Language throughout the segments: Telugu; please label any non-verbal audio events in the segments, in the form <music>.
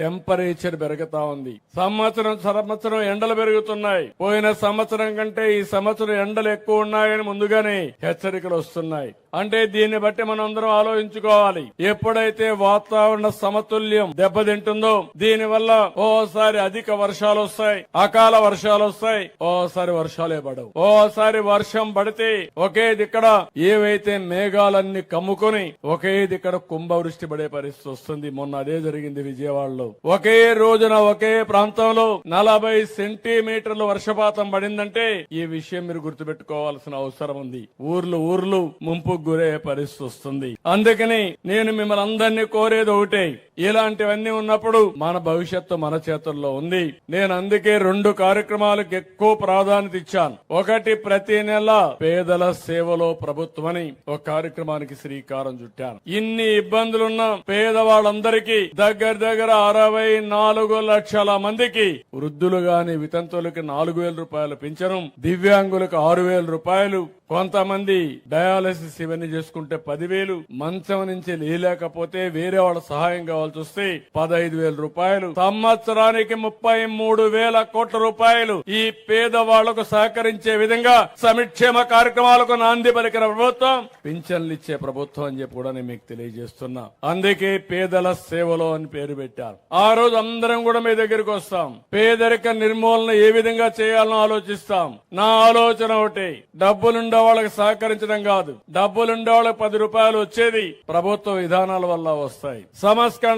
టెంపరేచర్ పెరుగుతా ఉంది. సంవత్సరం సంవత్సరం ఎండలు పెరుగుతున్నాయి. పోయిన సంవత్సరం కంటే ఈ సంవత్సరం ఎండలు ఎక్కువ ఉన్నాయని ముందుగానే హెచ్చరికలు వస్తున్నాయి. అంటే దీన్ని బట్టి మనం అందరం ఆలోచించుకోవాలి. ఎప్పుడైతే వాతావరణ సమతుల్యం దెబ్బతింటుందో దీని వల్ల ఓసారి అధిక వర్షాలు వస్తాయి అకాల వర్షాలు వస్తాయి ఓసారి వర్షాలే పడవు. ఓసారి వర్షం పడితే ఒకే దిక్కడ ఏవైతే మేఘాలన్నీ కమ్ముకొని ఒకే దిక్కడ కుంభవృష్టి పడే పరిస్థితి వస్తుంది. మొన్న అదే జరిగింది విజయవాడలో. ఒకే రోజున ఒకే ప్రాంతంలో నలభై సెంటీమీటర్లు వర్షపాతం పడిందంటే ఈ విషయం మీరు గుర్తుపెట్టుకోవాల్సిన అవసరం ఉంది. ఊర్లు ఊర్లు ముంపు గురయ్యే పరిస్థితి వస్తుంది. అందుకని నేను మిమ్మల్ని అందరినీ కోరేది ఒకటే. ఇలాంటివన్నీ ఉన్నప్పుడు మన భవిష్యత్తు మన చేతుల్లో ఉంది. నేను అందుకే రెండు కార్యక్రమాలకు ఎక్కువ ప్రాధాన్యత ఇచ్చాను. ఒకటి ప్రతి నెల పేదల సేవలో ప్రభుత్వమని ఒక కార్యక్రమానికి శ్రీకారం చుట్టాను. ఇన్ని ఇబ్బందులున్న పేదవాళ్ళందరికీ దగ్గర దగ్గర అరవై నాలుగు లక్షల మందికి వృద్ధులు గాని వితంతులకి నాలుగు వేల రూపాయలు పెంచడం దివ్యాంగులకు ఆరు వేల రూపాయలు కొంతమంది డయాలసిస్ ఇవన్నీ చేసుకుంటే పదివేలు మంచం నుంచి లేలేకపోతే వేరే వాళ్ళ సహాయం కావాల్సి వస్తే పదహైదు వేల రూపాయలు సంవత్సరానికి ముప్పై మూడు వేల కోట్ల రూపాయలు ఈ పేదవాళ్ళకు సహకరించే విధంగా సంక్షేమ కార్యక్రమాలకు నాంది పలికిన ప్రభుత్వం పింఛన్లు ఇచ్చే ప్రభుత్వం అని చెప్పి కూడా నేను మీకు తెలియజేస్తున్నా. అందుకే పేదల సేవలో అని పేరు పెట్టారు. ఆ రోజు అందరం కూడా మీ దగ్గరికి వస్తాం. పేదరిక నిర్మూలన ఏ విధంగా చేయాలని ఆలోచిస్తాం. నా ఆలోచన ఒకటి డబ్బులుండే వాళ్ళకి సహకరించడం కాదు. డబ్బులుండే వాళ్ళకి పది రూపాయలు వచ్చేది ప్రభుత్వ విధానాల వల్ల వస్తాయి.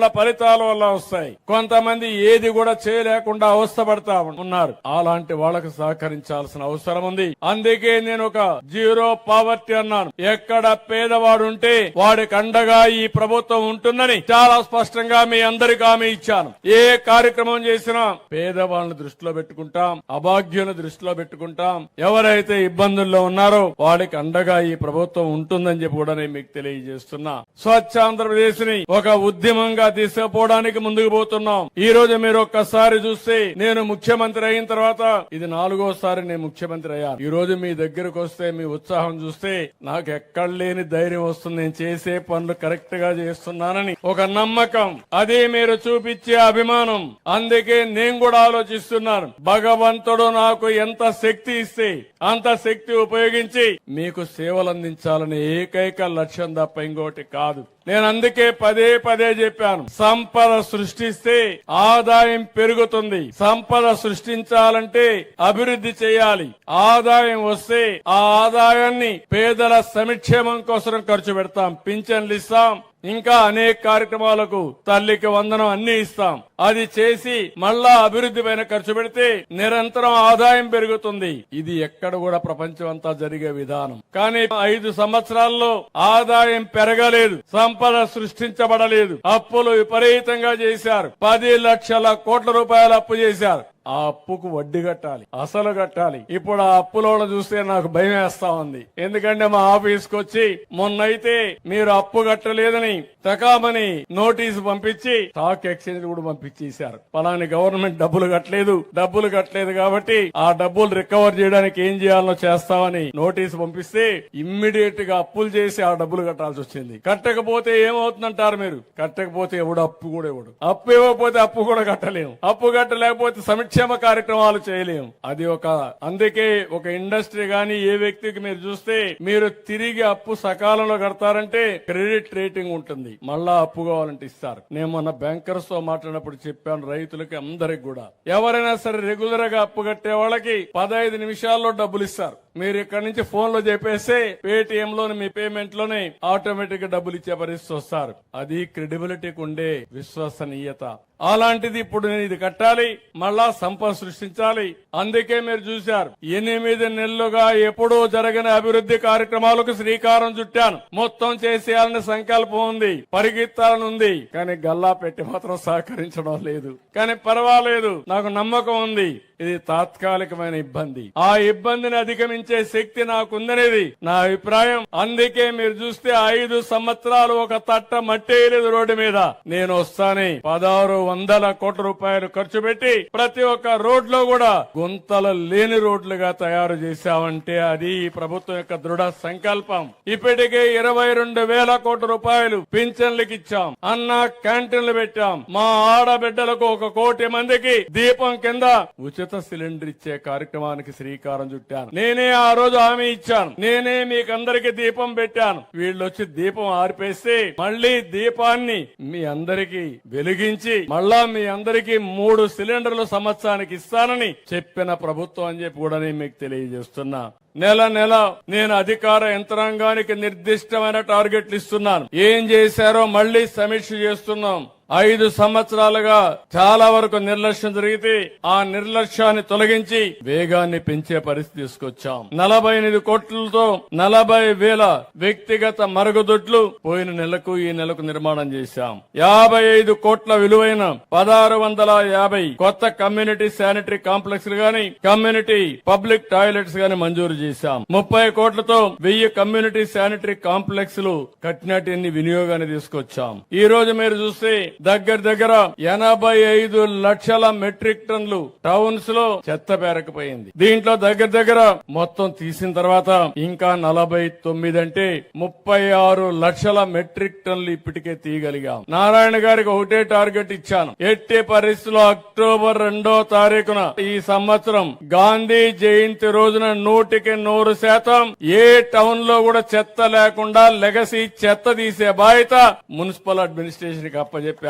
వాళ్ళ ఫలితాల వల్ల వస్తాయి. కొంతమంది ఏది కూడా చేయలేకుండా అవస్థపడతా ఉన్నారు. అలాంటి వాళ్ళకు సహకరించాల్సిన అవసరం ఉంది. అందుకే నేను ఒక జీరో పావర్టీ అన్నాను. ఎక్కడ పేదవాడు ఉంటే వాడికి అండగా ఈ ప్రభుత్వం ఉంటుందని చాలా స్పష్టంగా మీ అందరికి హామీ ఇచ్చాను. ఏ కార్యక్రమం చేసినా పేదవాళ్ళని దృష్టిలో పెట్టుకుంటాం అభాగ్యులను దృష్టిలో పెట్టుకుంటాం. ఎవరైతే ఇబ్బందుల్లో ఉన్నారో వాడికి అండగా ఈ ప్రభుత్వం ఉంటుందని చెప్పి కూడా నేను మీకు తెలియజేస్తున్నా. స్వచ్ఛ ఆంధ్రప్రదేశ్ని ఒక ఉద్యమంగా తీసుకుపోవడానికి ముందుకు పోతున్నాం. ఈ రోజు మీరు ఒక్కసారి చూస్తే నేను ముఖ్యమంత్రి అయిన తర్వాత ఇది నాలుగోసారి నేను ముఖ్యమంత్రి అయ్యాను ఈ రోజు మీ దగ్గరకు వస్తే మీ ఉత్సాహం చూస్తే నాకు ఎక్కడ లేని ధైర్యం వస్తుంది. నేను చేసే పనులు కరెక్ట్గా చేస్తున్నానని ఒక నమ్మకం. అదే మీరు చూపించే అభిమానం. అందుకే నేను కూడా ఆలోచిస్తున్నాను. భగవంతుడు నాకు ఎంత శక్తి ఇస్తే అంత శక్తి ఉపయోగించి మీకు సేవలు అందించాలని ఏకైక లక్ష్యం తప్ప ఇంకోటి కాదు. నేను అందుకే పదే పదే చెప్పాను. సంపద సృష్టిస్తే ఆదాయం పెరుగుతుంది. సంపద సృష్టించాలంటే అభివృద్ధి చేయాలి. ఆదాయం వస్తే ఆ ఆదాయాన్ని పేదల సంక్షేమం కోసం ఖర్చు పెడతాం. పింఛన్లు ఇస్తాం. ఇంకా అనేక కార్యక్రమాలకు తల్లికి వందనం అన్ని ఇస్తాం. అది చేసి మళ్ళా అభివృద్ధి పైన ఖర్చు పెడితే నిరంతరం ఆదాయం పెరుగుతుంది. ఇది ఎక్కడ కూడా ప్రపంచం అంతా జరిగే విధానం. కానీ ఐదు సంవత్సరాల్లో ఆదాయం పెరగలేదు సంపద సృష్టించబడలేదు. అప్పులు విపరీతంగా చేశారు. పది లక్షల కోట్ల రూపాయలు అప్పు చేశారు. ఆ అప్పుకు వడ్డీ కట్టాలి అసలు కట్టాలి. ఇప్పుడు ఆ అప్పులో చూస్తే నాకు భయం వేస్తా ఉంది. ఎందుకంటే మా ఆఫీస్కి వచ్చి మొన్నైతే మీరు అప్పు కట్టలేదని తకామని నోటీసు పంపించి స్టాక్ ఎక్స్చేంజ్ కూడా పంపించేశారు. పలాని గవర్నమెంట్ డబ్బులు కట్టలేదు డబ్బులు కట్టలేదు కాబట్టి ఆ డబ్బులు రికవర్ చేయడానికి ఏం చేయాలో చేస్తామని నోటీసు పంపిస్తే ఇమ్మీడియట్గా అప్పులు చేసి ఆ డబ్బులు కట్టాల్సి వచ్చింది. కట్టకపోతే ఏమవుతుందంటారు మీరు? కట్టకపోతే ఎవడు? అప్పు కూడా ఇవ్వడు. అప్పు ఇవ్వకపోతే అప్పు కూడా కట్టలేము. అప్పు కట్టలేకపోతే సంక్షేమ కార్యక్రమాలు చేయలేము అది ఒక అందుకే ఒక ఇండస్ట్రీ గాని ఏ వ్యక్తికి మీరు చూస్తే మీరు తిరిగి అప్పు సకాలంలో కడతారంటే క్రెడిట్ రేటింగ్ ఉంటుంది. మళ్ళా అప్పు కావాలంటే ఇస్తారు. నేను మొన్న బ్యాంకర్స్తో మాట్లాడినప్పుడు చెప్పాను రైతులకి అందరికి కూడా. ఎవరైనా సరే రెగ్యులర్గా అప్పు కట్టే వాళ్ళకి పదహైదు నిమిషాల్లో డబ్బులు ఇస్తారు. మీరు ఇక్కడ నుంచి ఫోన్లో చెప్పేస్తే పేటిఎం లోని మీ పేమెంట్లోనే ఆటోమేటిక్గా డబ్బులు ఇచ్చే పరిస్థితి వస్తారు. అది క్రెడిబిలిటీకి ఉండే విశ్వసనీయత. అలాంటిది ఇప్పుడు నేను ఇది కట్టాలి మళ్ళా సంపద సృష్టించాలి. అందుకే మీరు చూశారు ఎనిమిది నెలలుగా ఎప్పుడూ జరగని అభివృద్ధి కార్యక్రమాలకు శ్రీకారం చుట్టాను. మొత్తం చేసేయాలని సంకల్పం ఉంది పరిగెత్తాలని ఉంది కానీ గల్లా పెట్టి మాత్రం సహకరించడం లేదు. కానీ పర్వాలేదు నాకు నమ్మకం ఉంది. ఇది తాత్కాలికమైన ఇబ్బంది. ఆ ఇబ్బందిని అధిగమించి మించే శక్తి నాకుందనేది. నా అభిప్రాయం అందుకే మీరు చూస్తే ఐదు సంవత్సరాలు ఒక తట్ట మట్టేయలేదు రోడ్డు మీద. నేను వస్తానే పదహారు వందల కోట్ల రూపాయలు ఖర్చు పెట్టి ప్రతి ఒక్క రోడ్లో కూడా గుంతలు లేని రోడ్లుగా తయారు చేశామంటే అది ఈ ప్రభుత్వం యొక్క దృఢ సంకల్పం. ఇప్పటికే ఇరవై రెండు వేల కోట్ల రూపాయలు పింఛన్లకు ఇచ్చాం. అన్న క్యాంటీన్లు పెట్టాం. మా ఆడబిడ్డలకు ఒక కోటి మందికి దీపం కింద ఉచిత సిలిండర్ ఇచ్చే కార్యక్రమానికి శ్రీకారం చుట్టాను. నేనే ఆ రోజు హామీ ఇచ్చాను. నేనే మీకందరికి దీపం పెట్టాను. వీళ్ళు వచ్చి దీపం ఆర్పేస్తే మళ్ళీ దీపాన్ని మీ అందరికి వెలిగించి మళ్ళా మీ అందరికి మూడు సిలిండర్లు సంవత్సరానికి ఇస్తానని చెప్పిన ప్రభుత్వం అని చెప్పి కూడా నేను మీకు తెలియజేస్తున్నా. నెల నెల నేను అధికార యంత్రాంగానికి నిర్దిష్టమైన టార్గెట్లు ఇస్తున్నాను. ఏం చేశారో మళ్ళీ సమీక్ష చేస్తున్నాం. ఐదు సంవత్సరాలుగా చాలా వరకు నిర్లక్ష్యం జరిగితే ఆ నిర్లక్ష్యాన్ని తొలగించి వేగాన్ని పెంచే పరిస్థితి తీసుకొచ్చాం. నలభై ఎనిమిది కోట్లతో నలభై వేల వ్యక్తిగత మరుగుదొడ్లు పోయిన నెలకు ఈ నెలకు నిర్మాణం చేశాం. యాభై ఐదు కోట్ల విలువైన పదహారు వందల యాభై కొత్త కమ్యూనిటీ శానిటరీ కాంప్లెక్స్ గాని కమ్యూనిటీ పబ్లిక్ టాయిలెట్స్ గాని మంజూరు చేశాం. ముప్పై కోట్లతో వెయ్యి కమ్యూనిటీ శానిటరీ కాంప్లెక్స్లు కట్టినట్టు వినియోగాన్ని తీసుకొచ్చాం. ఈ రోజు మీరు చూస్తే దగ్గర దగ్గర ఎనభై ఐదు లక్షల మెట్రిక్ టన్లు టౌన్స్లో చెత్త పేరకపోయింది. దీంట్లో దగ్గర దగ్గర మొత్తం తీసిన తర్వాత ఇంకా నలభై తొమ్మిది అంటే ముప్పై ఆరు లక్షల మెట్రిక్ టన్లు ఇప్పటికే తీయగలిగాం. నారాయణ గారికి ఒకటే టార్గెట్ ఇచ్చాను. ఎట్టి పరిస్థితుల్లో అక్టోబర్ రెండో తారీఖున ఈ సంవత్సరం గాంధీ జయంతి రోజున నూటికి నూరు శాతం ఏ టౌన్లో కూడా చెత్త లేకుండా లెగసీ చెత్త తీసే బాధ్యత మున్సిపల్ అడ్మినిస్ట్రేషన్కి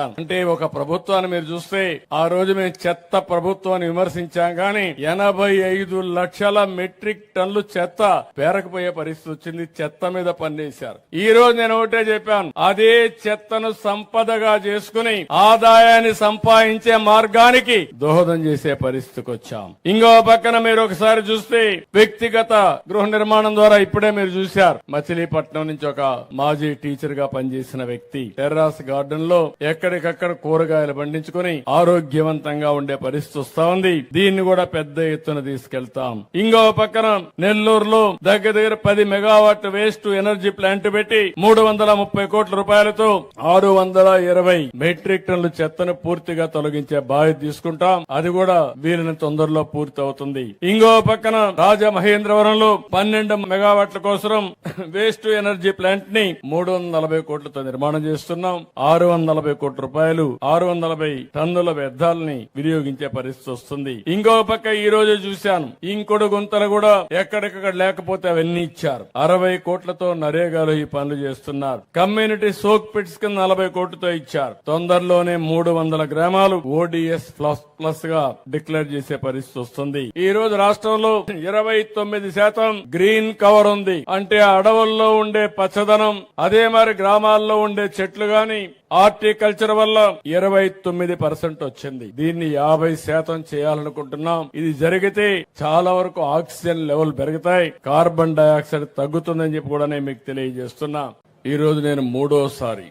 అప్పచెప్పాను అంటే ఒక ప్రభుత్వాన్ని మీరు చూస్తే ఆ రోజు మేము చెత్త ప్రభుత్వాన్ని విమర్శించాం కానీ ఎనభై ఐదు లక్షల మెట్రిక్ టన్లు చెత్త పేరకపోయే పరిస్థితి వచ్చింది. చెత్త మీద పనిచేశారు ఈ రోజు నేను ఒకటే చెప్పాను. అదే చెత్తను సంపదగా చేసుకుని ఆదాయాన్ని సంపాదించే మార్గానికి దోహదం చేసే పరిస్థితికి వచ్చాం. ఇంకో పక్కన మీరు ఒకసారి చూస్తే వ్యక్తిగత గృహ నిర్మాణం ద్వారా ఇప్పుడే మీరు చూశారు. మచిలీపట్నం నుంచి ఒక మాజీ టీచర్గా పనిచేసిన వ్యక్తి. టెర్రాస్ గార్డెన్లో ఎక్కడ ఎక్కడికక్కడ కూరగాయలు పండించుకుని ఆరోగ్యవంతంగా ఉండే పరిస్థితి వస్తా ఉంది. దీన్ని కూడా పెద్ద ఎత్తున తీసుకెళ్తాం. ఇంకో పక్కన నెల్లూరులో దగ్గర దగ్గర పది మెగావాట్ వేస్ట్ ఎనర్జీ ప్లాంట్ పెట్టి మూడు వందల ముప్పై కోట్ల రూపాయలతో ఆరు వందల ఇరవై మెట్రిక్ టన్నుల చెత్తను పూర్తిగా తొలగించే బాధ్యత తీసుకుంటాం. అది కూడా వీరిని తొందరలో పూర్తి అవుతుంది ఇంకో పక్కన రాజమహేంద్రవరంలో పన్నెండు మెగావాట్ల కోసం <laughs> వేస్ట్ ఎనర్జీ ప్లాంట్ని మూడు వందల నలభై కోట్లతో నిర్మాణం చేస్తున్నాం. ఆరు వందల నలభై కోట్ల రూపాయలు ఆరు వందల టన్నుల వ్యర్థాలని వినియోగించే పరిస్థితి వస్తుంది. ఇంకో పక్క ఈ రోజు చూశాను. ఇంకొడు గుంతలు కూడా ఎక్కడికక్కడ లేకపోతే అవన్నీ ఇచ్చారు. అరవై కోట్లతో నరేగాలు ఈ పనులు చేస్తున్నారు. కమ్యూనిటీ సోక్ పిట్స్ కింద నలభై కోట్లతో ఇచ్చారు. తొందరలోనే మూడు వందల గ్రామాలు ఓడిఎస్ ప్లస్ ప్లస్గా డిక్లేర్ చేసే పరిస్థితి వస్తుంది. ఈ రోజు రాష్ట్రంలో ఇరవై తొమ్మిది శాతం గ్రీన్ కవర్ ఉంది. అంటే అడవుల్లో ఉండే పచ్చదనం అదే మరి గ్రామాల్లో ఉండే చెట్లు గాని హార్టికల్చర్ వల్ల ఇరవై తొమ్మిది పర్సెంట్ వచ్చింది. దీన్ని యాభై శాతం చేయాలనుకుంటున్నాం. ఇది జరిగితే చాలా వరకు ఆక్సిజన్ లెవెల్ పెరుగుతాయి. కార్బన్ డైఆక్సైడ్ తగ్గుతుందని చెప్పి కూడా నేను మీకు తెలియజేస్తున్నా. ఈ రోజు నేను మూడోసారి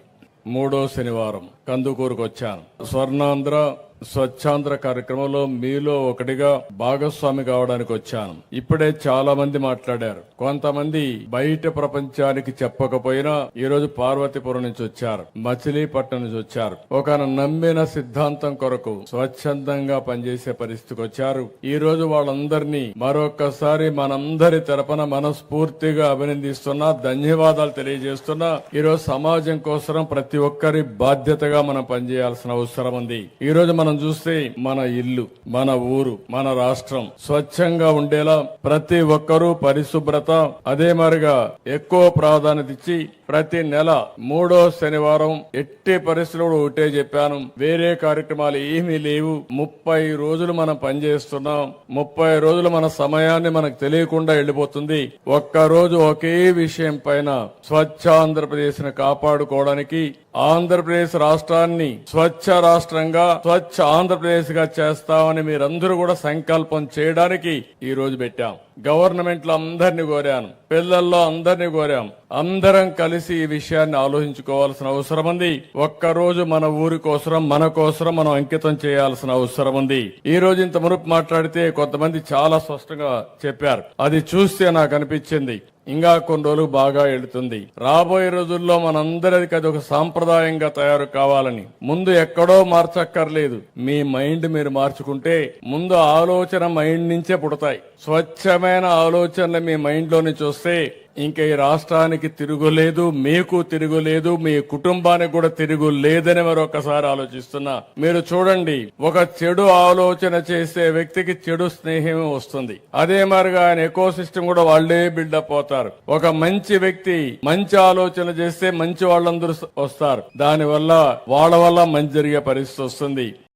మూడో శనివారం కందుకూరుకు వచ్చాను. స్వర్ణాంధ్ర స్వచ్ఛాంధ్ర కార్యక్రమంలో మీలో ఒకటిగా భాగస్వామి కావడానికి వచ్చాను. ఇప్పుడే చాలా మంది మాట్లాడారు. కొంతమంది బయట ప్రపంచానికి చెప్పకపోయినా ఈ రోజు పార్వతీపురం నుంచి వచ్చారు. మచిలీపట్నం నుంచి వచ్చారు. ఒక నమ్మిన సిద్ధాంతం కొరకు స్వచ్ఛందంగా పనిచేసే పరిస్థితికి వచ్చారు. ఈ రోజు వాళ్ళందరినీ మరొకసారి మనందరి తరపున మనస్ఫూర్తిగా అభినందిస్తున్నా ధన్యవాదాలు తెలియజేస్తున్నా. ఈ రోజు సమాజం కోసం ప్రతి ఒక్కరి బాధ్యతగా మనం పనిచేయాల్సిన అవసరం ఉంది. ఈ రోజు మనం మనం చూస్తే మన ఇల్లు మన ఊరు మన రాష్ట్రం స్వచ్ఛంగా ఉండేలా ప్రతి ఒక్కరూ పరిశుభ్రత అదే మరిగా ఎక్కువ ప్రాధాన్యత ఇచ్చి ప్రతి నెల మూడో శనివారం ఎట్టి పరిస్థితుల్లో ఒకటే చెప్పాను. వేరే కార్యక్రమాలు ఏమీ లేవు. ముప్పై రోజులు మనం పనిచేస్తున్నాం. ముప్పై రోజులు మన సమయాన్ని మనకు తెలియకుండా వెళ్ళిపోతుంది. ఒక్క రోజు ఒకే విషయం పైన స్వచ్ఛ ఆంధ్రప్రదేశ్ను కాపాడుకోవడానికి ఆంధ్రప్రదేశ్ రాష్ట్రాన్ని స్వచ్ఛ రాష్ట్రంగా స్వచ్ఛ ఆంధ్రప్రదేశ్గా చేస్తామని మీరందరూ కూడా సంకల్పం చేయడానికి ఈ రోజు పెట్టాం. గవర్నమెంట్లో అందరినీ కోరాను పిల్లల్లో అందరినీ కోరాం అందరం కలిసి ఈ విషయాన్ని ఆలోచించుకోవాల్సిన అవసరం ఉంది. ఒక్క రోజు మన ఊరి కోసరం మన కోసరం మనం అంకితం చేయాల్సిన అవసరం ఉంది. ఈ రోజు ఇంత మునుపు మాట్లాడితే కొంతమంది చాలా స్పష్టంగా చెప్పారు. అది చూస్తే నాకు అనిపించింది. ఇంకా కొన్ని రోజులు బాగా వెళుతుంది రాబోయే రోజుల్లో మనందరికి అది ఒక సాంప్రదాయంగా తయారు కావాలని. ముందు ఎక్కడో మార్చక్కర్లేదు. మీ మైండ్ మీరు మార్చుకుంటే ముందు ఆలోచన మైండ్ నుంచే పుడతాయి. స్వచ్ఛమైన ఆలోచనలు మీ మైండ్లోని చూస్తే ఇంకా ఈ రాష్ట్రానికి తిరుగులేదు మీకు తిరుగులేదు మీ కుటుంబానికి కూడా తిరుగు లేదని మరొకసారి ఆలోచిస్తున్నా. మీరు చూడండి ఒక చెడు ఆలోచన చేసే వ్యక్తికి చెడు స్నేహమే వస్తుంది. అదే మరిగా ఆయన ఎకో సిస్టమ్ కూడా వాళ్ళే బిల్డప్ అవుతారు. ఒక మంచి వ్యక్తి మంచి ఆలోచన చేస్తే మంచి వాళ్ళందరూ వస్తారు. దానివల్ల వాళ్ళ వల్ల మంచి జరిగే పరిస్థితి వస్తుంది.